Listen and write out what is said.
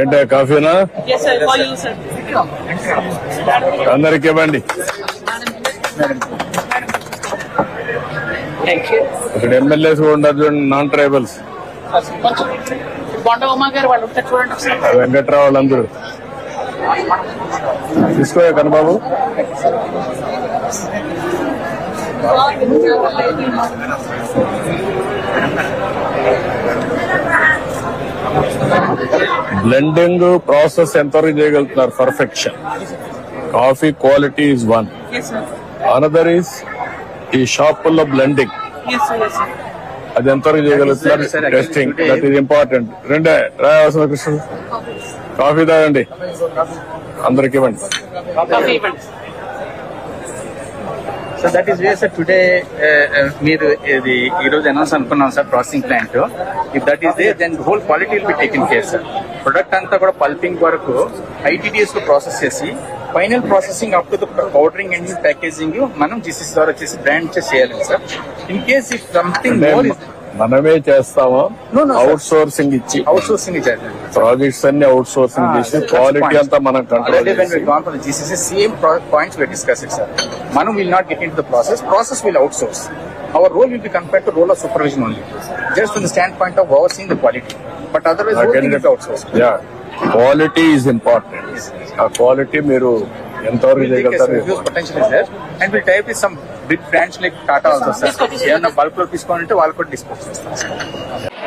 ఏంటే కాఫీనా? You. అందరికి ఇవ్వండి. Thank you. ఇక్కడ ఎమ్మెల్యేస్ కూడా ఉన్నారు చూడండి నాన్ ట్రైబల్స్ వెంకట్రావు వాళ్ళందరూ. తీసుకోయా కనబాబు బ్లెండింగ్ ప్రాసెస్ ఎంతవరకు చేయగలుగుతున్నారు? Perfection. Coffee quality is one. Yes, sir. Another is ఈ షాపుల్లో blending. Yes, sir. Yes, sir. అది ఎంతవరకు చేయగలుగుతున్నారు? టెస్టింగ్ దట్ ఈస్ ఇంపార్టెంట్ రెండే. రాయవలసిన కృష్ణ కాఫీ తాగండి. అందరికి ఇవ్వండి. So that is way sir today మీరు ఇది ఈ రోజు అనౌన్స్ అనుకున్నాం sir processing plant if that is they then whole quality will be taken care sir product అంతా కూడా పల్పింగ్ వరకు ఐటీడీఎస్లో ప్రాసెస్ చేసి final processing up to the powdering and packaging మనం జీసీసీ ద్వారా వచ్చేసి బ్రాండ్ చేయాలి sir in case if something more మనమే చేస్తామా. అవుట్ సోర్సింగ్ ఇచ్చి అవుట్ సోర్సింగ్ ప్రాజెక్ట్స్ అన్ని అవుట్ సోర్సింగ్ చేసి క్వాలిటీ అంతా మనం control it, sir. Manu will not get into the process. Process will outsource. Our role will be compared to role of supervision only. Just from the standpoint of overseeing the quality. But otherwise, whole thing will be outsourced. Yeah quality is important ఆ quality మీరు ఎంతవరకు చేయగలుగుతారు huge potential is there. And big brands like Tata ఏమన్నా బల్క్లో తీసుకోవాలంటే వాళ్ళు కూడా discount చేస్తాం